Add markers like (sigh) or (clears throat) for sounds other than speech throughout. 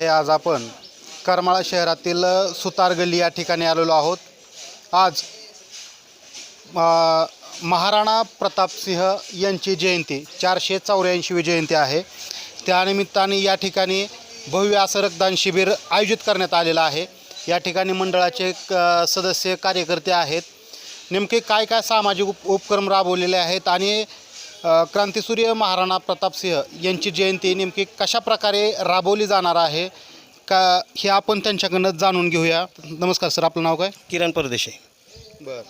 हे आज आपण करमाळा शहरातील सुतार गल्ली या ठिकाणी आलेलो आहोत. आज महाराणा प्रतापसिंह यांची जयंती चारशे चौऱ्याऐंशीवी जयंती आहे. त्यानिमित्ताने या ठिकाणी भव्य असं रक्तदान शिबिर आयोजित करण्यात आलेलं आहे. या ठिकाणी मंडळाचे क- सदस्य कार्यकर्ते आहेत. नेमके काय काय सामाजिक उप उपक्रम राबवलेले आहेत आणि क्रांतिसूर्य महाराणा प्रतापसिंह यांची जयंती नेमकी कशा प्रकारे राबवली जाणार आहे का हे आपण त्यांच्याकडनं जाणून घेऊया. नमस्कार सर आपलं नाव काय? किरण परदेशी. बरं.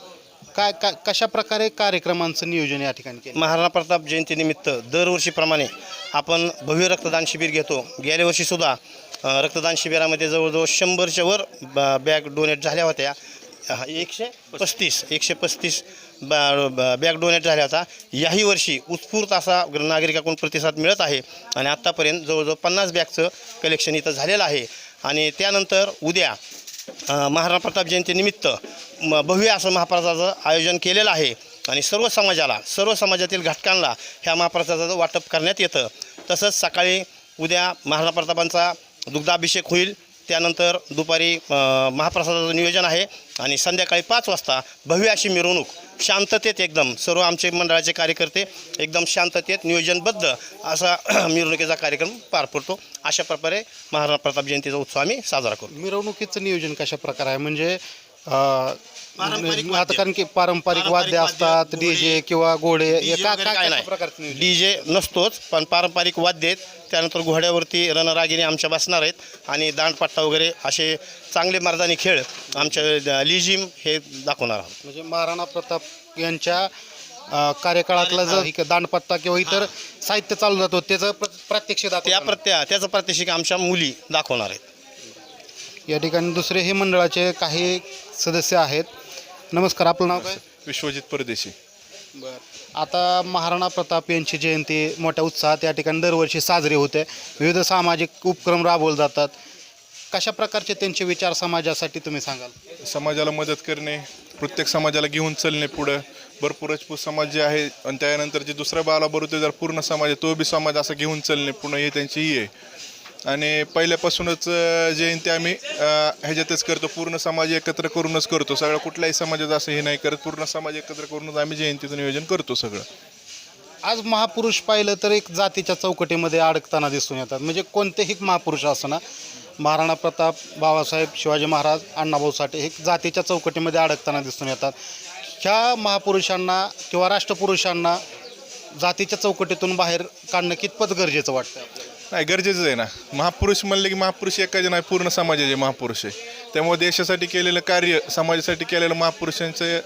काय काय कशा प्रकारे कार्यक्रमांचं नियोजन या ठिकाणी केलं? महाराणा प्रताप जयंतीनिमित्त दरवर्षीप्रमाणे आपण भव्य रक्तदान शिबिर घेतो. गेल्या वर्षीसुद्धा रक्तदान शिबिरामध्ये जवळजवळ शंभरच्या वर बॅग डोनेट झाल्या होत्या. हा, एकशे पस्तीस एकशे पस्तीस ब- ब- बॅग डोनेट झाल्या होत्या याही वर्षी उत्स्फूर्त असा नागरिकाकडून प्रतिसाद मिळत आहे आणि आत्तापर्यंत जवळजवळ पन्नास बॅगचं कलेक्शन इथं झालेलं आहे. आणि त्यानंतर उद्या महाराणा प्रताप जयंतीनिमित्त म भव्य असं महाप्रसादाचं आयोजन केलेलं आहे. आणि सर्व समाजाला सर्व समाजातील घटकांना ह्या महाप्रसादाचं वाटप करण्यात येतं. तसंच सकाळी उद्या महाराणा प्रतापांचा दुग्धाभिषेक होईल. त्यानंतर दुपारी महाप्रसादाचं नियोजन आहे आणि संध्याकाळी पाच वाजता भव्य अशी मिरवणूक शांततेत एकदम सर्व आमचे मंडळाचे कार्यकर्ते एकदम शांततेत नियोजनबद्ध असा (clears throat) मिरवणुकीचा कार्यक्रम पार पडतो. अशा प्रकारे महाराणा प्रताप जयंतीचा उत्सव आम्ही साजरा करतो. मिरवणुकीचं नियोजन कशा प्रकारे आहे? म्हणजे पारंपरिक आता वाद्य. कारण की पारंपरिक वाद्य असतात डीजे घोडे, किंवा घोडे DJ एका वगैरे काय काय कशा प्रकारचं नाही. नियोजन डी जे नसतोच पण पारंपरिक वाद्य आहेत. त्यानंतर घोड्यावरती रणरागिणी आमच्या बसणार आहेत आणि दांडपट्टा वगैरे असे चांगले मर्दानी खेळ आमच्या लिजिम हे दाखवणार आहोत. म्हणजे महाराणा प्रताप यांच्या अ, कार्यकाळातला जर दांडपत्ता किंवा इतर साहित्य चालू जातो त्याचं प्र- प्रात्यक्षिक त्या दाखवणार. प्रत्या त्याचं प्रात्यक्षिक आमच्या मुली दाखवणार आहेत. या ठिकाणी दुसरे हे मंडळाचे काही सदस्य आहेत. नमस्कार आपलं नाव काय? विश्वजित परदेशी. बरं. आता महाराणा प्रताप यांची जयंती मोठ्या उत्साहात या ठिकाणी दरवर्षी साजरी होते. विविध सामाजिक उपक्रम राबवले जातात. कशा प्रकारचे त्यांचे विचार समाजासाठी तुम्ही सांगाल? समाजाला मदत करणे प्रत्येक समाजाला घेऊन चालणे पुढं. भरपूर राजपूत समाज जे आहे आणि त्यानंतर जे दुसरा बाला बरोबर जर पूर्ण समाज आहे तो बी समाज असं घेऊन चालणे पुन्हा हे त्यांची ही आहे. आणि पहिल्यापासूनच जयंती आम्ही ह्याच्यातच करतो. पूर्ण समाज एकत्र करूनच करतो. सगळं कुठल्याही समाजात असं हे नाही करत. पूर्ण समाज एकत्र करूनच आम्ही जयंतीचं नियोजन करतो सगळं. आज महापुरुष पाहिलं तर एक जातीच्या चौकटीमध्ये अडकताना दिसून येतात. म्हणजे कोणतेही महापुरुष असना महाराणा प्रताप बाबासाहेब शिवाजी महाराज अण्णाभाऊ साठे हे जातीच्या चौकटीमध्ये अडकताना दिसून येतात. ह्या महापुरुषांना किंवा राष्ट्रपुरुषांना जातीच्या चौकटीतून बाहेर काढणं कितपत गरजेचं वाटतं नाही गरजेचंच आहे ना. महापुरुष म्हणले की महापुरुष एकाचे नाही पूर्ण समाजाचे महापुरुष आहे. त्यामुळे देशासाठी केलेलं कार्य समाजासाठी केलेलं महापुरुषांचं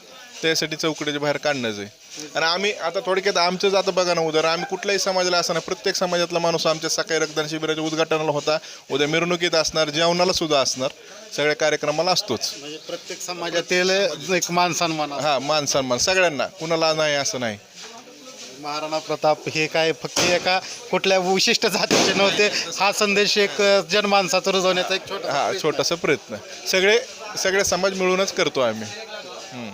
त्यासाठी चौकटीच्या बाहेर काढणंच आहे. आणि आम्ही आता थोडक्यात आमचंच आता बघा ना उदाहरण आम्ही कुठल्याही समाजाला असं ना प्रत्येक समाजातला माणूस आमच्या सकाळी रक्तदान शिबिराच्या उद्घाटनाला होता उद्या मिरवणुकीत असणार जेवणाला सुद्धा असणार सगळ्या कार्यक्रमाला असतोच. म्हणजे प्रत्येक समाजातील एक मान सन्मान. हां मान सन्मान सगळ्यांना कुणाला नाही असं नाही. महाराणा प्रताप हे काय फक्त एका कुठल्या विशिष्ट जातीचे नव्हते. हा संदेश एक जनमानसाचा रुजवण्याचा एक छोटा हा छोटासा प्रयत्न. सगळे सगळे समाज मिळूनच करतो आम्ही. हम्म.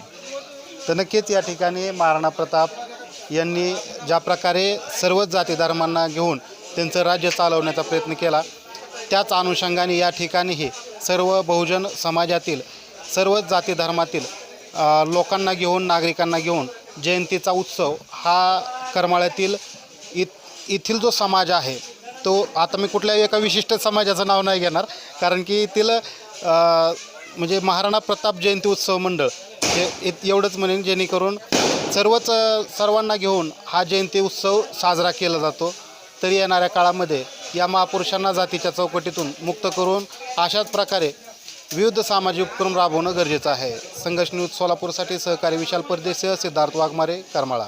तर नक्कीच या ठिकाणी महाराणा प्रताप यांनी ज्या प्रकारे सर्वच जाती धर्मांना घेऊन त्यांचं राज्य चालवण्याचा प्रयत्न केला त्याच अनुषंगाने या ठिकाणीही सर्व बहुजन समाजातील सर्वच जाती धर्मातील अ, लोकांना घेऊन नागरिकांना घेऊन जयंतीचा उत्सव हा करमाळ्यातील इत येथील जो समाज आहे तो आता मी कुठल्याही एका विशिष्ट समाजाचं नाव नाही घेणार कारण की येथील म्हणजे महाराणा प्रताप जयंती उत्सव मंडळ हे एवढंच म्हणेन जेणेकरून सर्वच सर्वांना घेऊन हा जयंती उत्सव साजरा केला जातो. तरी येणाऱ्या काळामध्ये या महापुरुषांना जातीच्या चौकटीतून मुक्त करून अशाच प्रकारे विविध सामाजिक उपक्रम राबवणं गरजेचं आहे. संघर्ष न्यूज सोलापूरसाठी सहकारी विशाल परदेसह सिद्धार्थ वाघमारे करमाळा.